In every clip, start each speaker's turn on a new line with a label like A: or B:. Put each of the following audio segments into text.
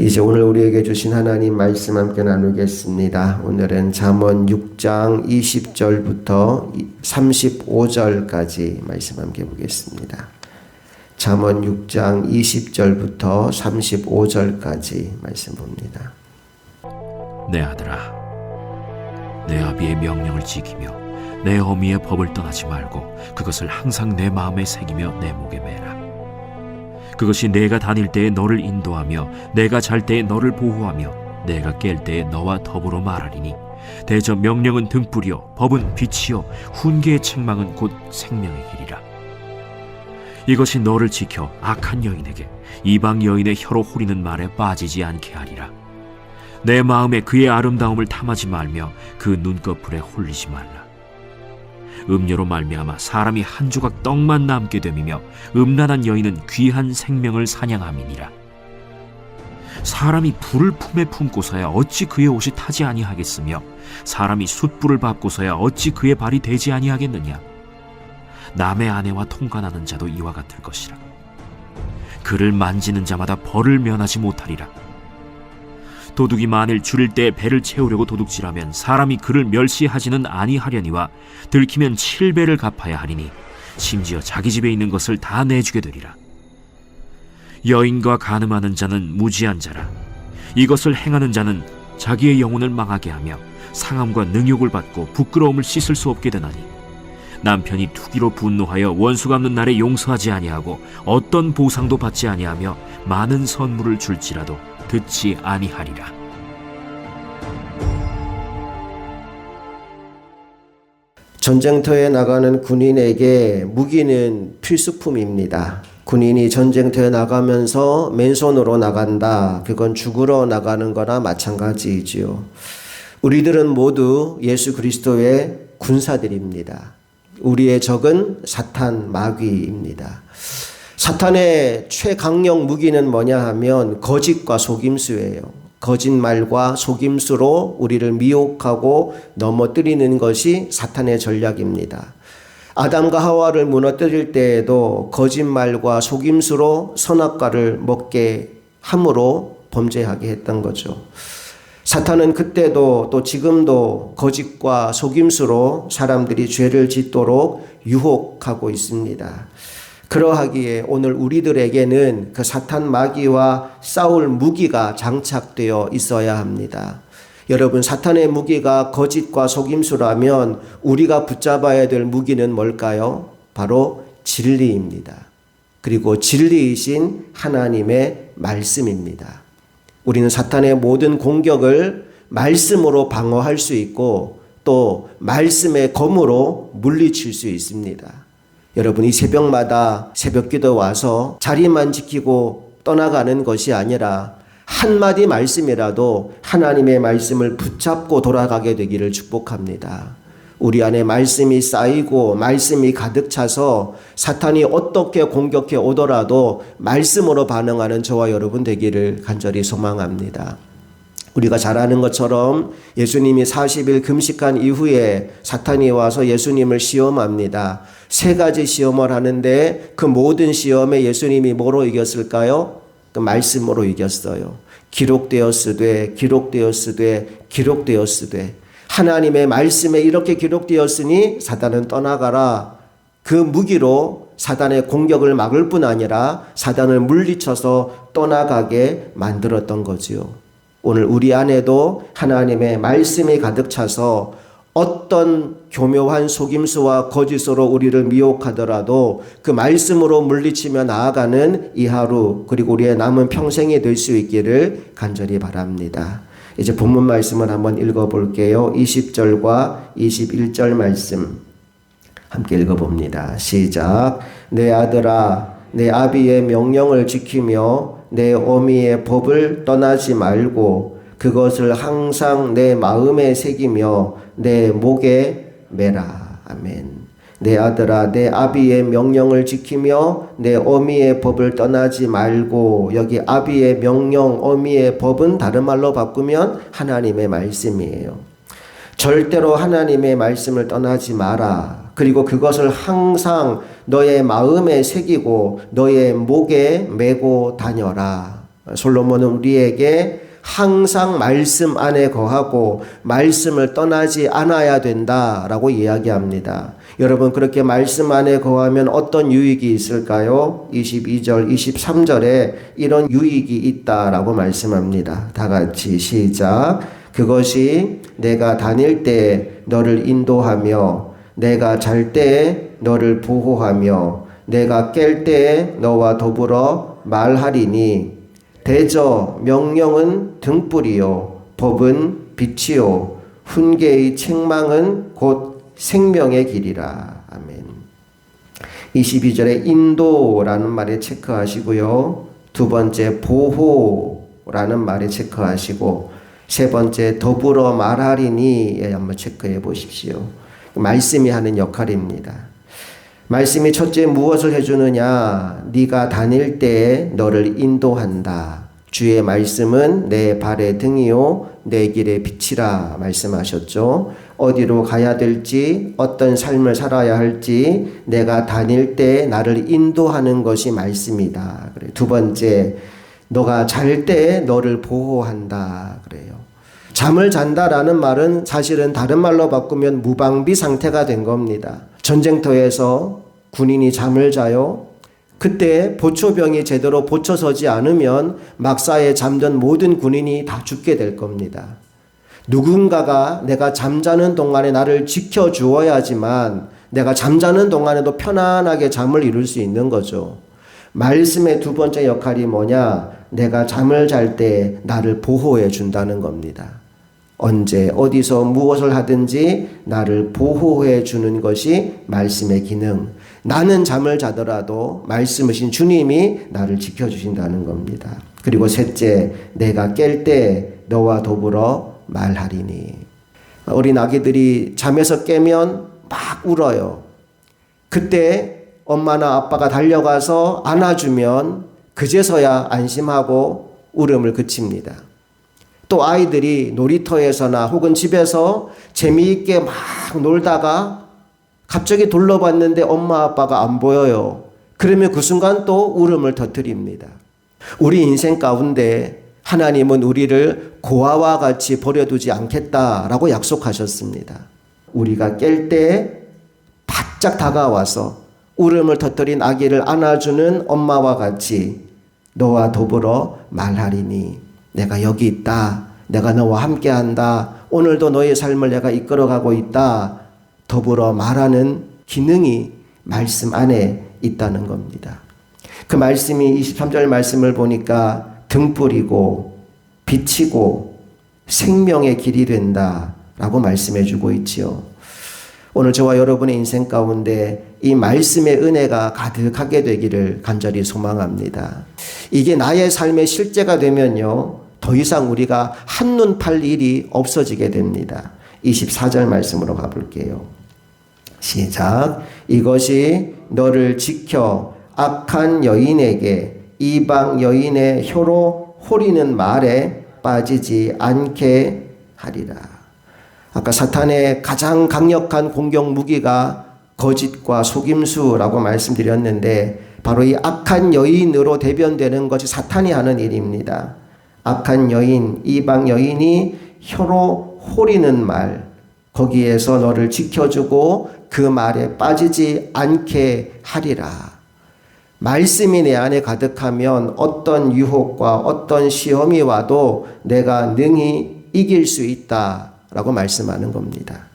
A: 이제 오늘 우리에게 주신 하나님 말씀 함께 나누겠습니다. 오늘은 잠언 6장 20절부터 35절까지 말씀 함께 보겠습니다. 잠언 6장 20절부터 35절까지 말씀 봅니다.
B: 내 아들아, 내 아비의 명령을 지키며 내 어미의 법을 떠나지 말고 그것을 항상 내 마음에 새기며 내 목에 매라. 그것이 내가 다닐 때에 너를 인도하며 내가 잘 때에 너를 보호하며 내가 깰 때에 너와 더불어 말하리니 대저 명령은 등불이요 법은 빛이요 훈계의 책망은 곧 생명의 길이라. 이것이 너를 지켜 악한 여인에게 이방 여인의 혀로 후리는 말에 빠지지 않게 하리라. 내 마음에 그의 아름다움을 탐하지 말며 그 눈꺼풀에 홀리지 말라. 음료로 말미암아 사람이 한 조각 떡만 남게 됨이며 음란한 여인은 귀한 생명을 사냥함이니라. 사람이 불을 품에 품고서야 어찌 그의 옷이 타지 아니하겠으며 사람이 숯불을 밟고서야 어찌 그의 발이 되지 아니하겠느냐. 남의 아내와 통관하는 자도 이와 같을 것이라. 그를 만지는 자마다 벌을 면하지 못하리라. 도둑이 만일 줄일 때 배를 채우려고 도둑질하면 사람이 그를 멸시하지는 아니하려니와 들키면 칠배를 갚아야 하리니 심지어 자기 집에 있는 것을 다 내주게 되리라. 여인과 간음하는 자는 무지한 자라. 이것을 행하는 자는 자기의 영혼을 망하게 하며 상함과 능욕을 받고 부끄러움을 씻을 수 없게 되나니 남편이 투기로 분노하여 원수 갚는 날에 용서하지 아니하고 어떤 보상도 받지 아니하며 많은 선물을 줄지라도 듣지 아니하리라.
A: 전쟁터에 나가는 군인에게 무기는 필수품입니다. 군인이 전쟁터에 나가면서 맨손으로 나간다. 그건 죽으러 나가는 거나 마찬가지이지요. 우리들은 모두 예수 그리스도의 군사들입니다. 우리의 적은 사탄 마귀입니다. 사탄의 최강력 무기는 뭐냐 하면 거짓과 속임수예요. 거짓말과 속임수로 우리를 미혹하고 넘어뜨리는 것이 사탄의 전략입니다. 아담과 하와를 무너뜨릴 때에도 거짓말과 속임수로 선악과를 먹게 함으로 범죄하게 했던 거죠. 사탄은 그때도 또 지금도 거짓과 속임수로 사람들이 죄를 짓도록 유혹하고 있습니다. 그러하기에 오늘 우리들에게는 그 사탄 마귀와 싸울 무기가 장착되어 있어야 합니다. 여러분, 사탄의 무기가 거짓과 속임수라면 우리가 붙잡아야 될 무기는 뭘까요? 바로 진리입니다. 그리고 진리이신 하나님의 말씀입니다. 우리는 사탄의 모든 공격을 말씀으로 방어할 수 있고 또 말씀의 검으로 물리칠 수 있습니다. 여러분 이 새벽마다 새벽 기도 와서 자리만 지키고 떠나가는 것이 아니라 한마디 말씀이라도 하나님의 말씀을 붙잡고 돌아가게 되기를 축복합니다. 우리 안에 말씀이 쌓이고 말씀이 가득 차서 사탄이 어떻게 공격해 오더라도 말씀으로 반응하는 저와 여러분 되기를 간절히 소망합니다. 우리가 잘 아는 것처럼 예수님이 40일 금식한 이후에 사탄이 와서 예수님을 시험합니다. 세 가지 시험을 하는데 그 모든 시험에 예수님이 뭐로 이겼을까요? 그 말씀으로 이겼어요. 기록되었으되 기록되었으되 기록되었으되 하나님의 말씀에 이렇게 기록되었으니 사단은 떠나가라. 그 무기로 사단의 공격을 막을 뿐 아니라 사단을 물리쳐서 떠나가게 만들었던 거지요. 오늘 우리 안에도 하나님의 말씀이 가득 차서 어떤 교묘한 속임수와 거짓으로 우리를 미혹하더라도 그 말씀으로 물리치며 나아가는 이 하루 그리고 우리의 남은 평생이 될 수 있기를 간절히 바랍니다. 이제 본문 말씀을 한번 읽어 볼게요. 20절과 21절 말씀 함께 읽어 봅니다. 시작. 내 아들아 내 아비의 명령을 지키며 내 어미의 법을 떠나지 말고 그것을 항상 내 마음에 새기며 내 목에 매라. 아멘. 내 아들아, 내 아비의 명령을 지키며 내 어미의 법을 떠나지 말고 여기 아비의 명령, 어미의 법은 다른 말로 바꾸면 하나님의 말씀이에요. 절대로 하나님의 말씀을 떠나지 마라. 그리고 그것을 항상 너의 마음에 새기고 너의 목에 메고 다녀라. 솔로몬은 우리에게 항상 말씀 안에 거하고 말씀을 떠나지 않아야 된다라고 이야기합니다. 여러분 그렇게 말씀 안에 거하면 어떤 유익이 있을까요? 22절, 23절에 이런 유익이 있다라고 말씀합니다. 다 같이 시작. 그것이 내가 다닐 때 너를 인도하며 내가 잘때 너를 보호하며 내가 깰때 너와 더불어 말하리니 대저 명령은 등불이요 법은 빛이요 훈계의 책망은 곧 생명의 길이라 아멘. 22절에 인도라는 말에 체크하시고요. 두 번째 보호라는 말에 체크하시고 세 번째 더불어 말하리니에 한번 체크해 보십시오. 말씀이 하는 역할입니다. 말씀이 첫째 무엇을 해주느냐? 네가 다닐 때 너를 인도한다. 주의 말씀은 내 발의 등이요 내 길의 빛이라 말씀하셨죠. 어디로 가야 될지 어떤 삶을 살아야 할지 내가 다닐 때 나를 인도하는 것이 말씀이다. 그래. 두 번째 너가 잘 때 너를 보호한다. 그래요. 잠을 잔다라는 말은 사실은 다른 말로 바꾸면 무방비 상태가 된 겁니다. 전쟁터에서 군인이 잠을 자요. 그때 보초병이 제대로 보초서지 않으면 막사에 잠든 모든 군인이 다 죽게 될 겁니다. 누군가가 내가 잠자는 동안에 나를 지켜 주어야지만 내가 잠자는 동안에도 편안하게 잠을 이룰 수 있는 거죠. 말씀의 두 번째 역할이 뭐냐? 내가 잠을 잘 때 나를 보호해 준다는 겁니다. 언제 어디서 무엇을 하든지 나를 보호해 주는 것이 말씀의 기능. 나는 잠을 자더라도 말씀이신 주님이 나를 지켜 주신다는 겁니다. 그리고 셋째, 내가 깰 때 너와 더불어 말하리니. 어린 아기들이 잠에서 깨면 막 울어요. 그때 엄마나 아빠가 달려가서 안아주면 그제서야 안심하고 울음을 그칩니다. 또 아이들이 놀이터에서나 혹은 집에서 재미있게 막 놀다가 갑자기 둘러봤는데 엄마 아빠가 안 보여요. 그러면 그 순간 또 울음을 터뜨립니다. 우리 인생 가운데 하나님은 우리를 고아와 같이 버려두지 않겠다라고 약속하셨습니다. 우리가 깰 때 바짝 다가와서 울음을 터뜨린 아기를 안아주는 엄마와 같이 너와 더불어 말하리니 내가 여기 있다. 내가 너와 함께 한다. 오늘도 너의 삶을 내가 이끌어가고 있다. 더불어 말하는 기능이 말씀 안에 있다는 겁니다. 그 말씀이 23절 말씀을 보니까 등불이고 빛이고 생명의 길이 된다. 라고 말씀해 주고 있지요. 오늘 저와 여러분의 인생 가운데 이 말씀의 은혜가 가득하게 되기를 간절히 소망합니다. 이게 나의 삶의 실제가 되면요. 더 이상 우리가 한눈 팔 일이 없어지게 됩니다. 24절 말씀으로 가볼게요. 시작. 이것이 너를 지켜 악한 여인에게 이방 여인의 혀로 호리는 말에 빠지지 않게 하리라. 아까 사탄의 가장 강력한 공격 무기가 거짓과 속임수라고 말씀드렸는데 바로 이 악한 여인으로 대변되는 것이 사탄이 하는 일입니다. 악한 여인, 이방 여인이 혀로 호리는 말, 거기에서 너를 지켜주고 그 말에 빠지지 않게 하리라. 말씀이 내 안에 가득하면 어떤 유혹과 어떤 시험이 와도 내가 능히 이길 수 있다. 라고 말씀하는 겁니다.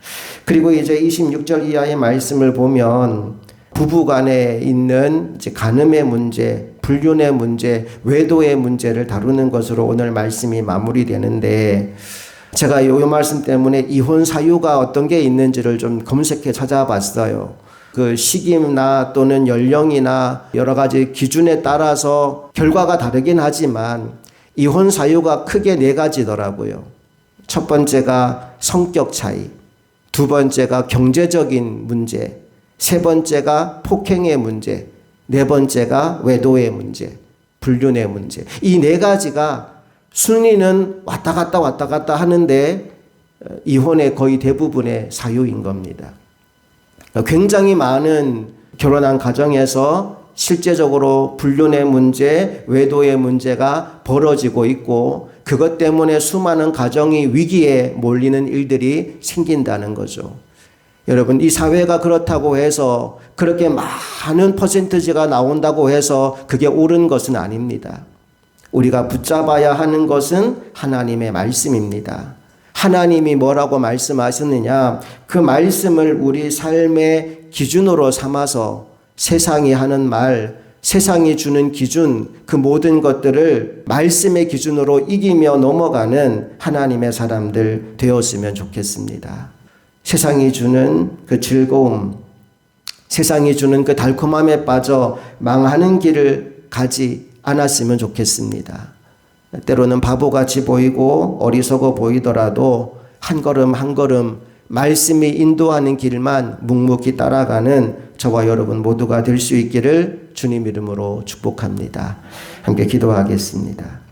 A: 그리고 이제 26절 이하의 말씀을 보면 부부 간에 있는 이제 간음의 문제, 불륜의 문제, 외도의 문제를 다루는 것으로 오늘 말씀이 마무리되는데 제가 요, 요 말씀 때문에 이혼 사유가 어떤 게 있는지를 좀 검색해 찾아봤어요. 그 시기나 또는 연령이나 여러 가지 기준에 따라서 결과가 다르긴 하지만 이혼 사유가 크게 네 가지더라고요. 첫 번째가 성격 차이, 두 번째가 경제적인 문제, 세 번째가 폭행의 문제, 네 번째가 외도의 문제, 불륜의 문제. 이 네 가지가 순위는 왔다 갔다 왔다 갔다 하는데 어, 이혼의 거의 대부분의 사유인 겁니다. 굉장히 많은 결혼한 가정에서 실제적으로 불륜의 문제, 외도의 문제가 벌어지고 있고 그것 때문에 수많은 가정이 위기에 몰리는 일들이 생긴다는 거죠. 여러분, 이 사회가 그렇다고 해서 그렇게 많은 퍼센트지가 나온다고 해서 그게 옳은 것은 아닙니다. 우리가 붙잡아야 하는 것은 하나님의 말씀입니다. 하나님이 뭐라고 말씀하셨느냐? 그 말씀을 우리 삶의 기준으로 삼아서 세상이 하는 말, 세상이 주는 기준, 그 모든 것들을 말씀의 기준으로 이기며 넘어가는 하나님의 사람들 되었으면 좋겠습니다. 세상이 주는 그 즐거움, 세상이 주는 그 달콤함에 빠져 망하는 길을 가지 않았으면 좋겠습니다. 때로는 바보같이 보이고 어리석어 보이더라도 한 걸음 한 걸음 말씀이 인도하는 길만 묵묵히 따라가는 저와 여러분 모두가 될 수 있기를 주님 이름으로 축복합니다. 함께 기도하겠습니다.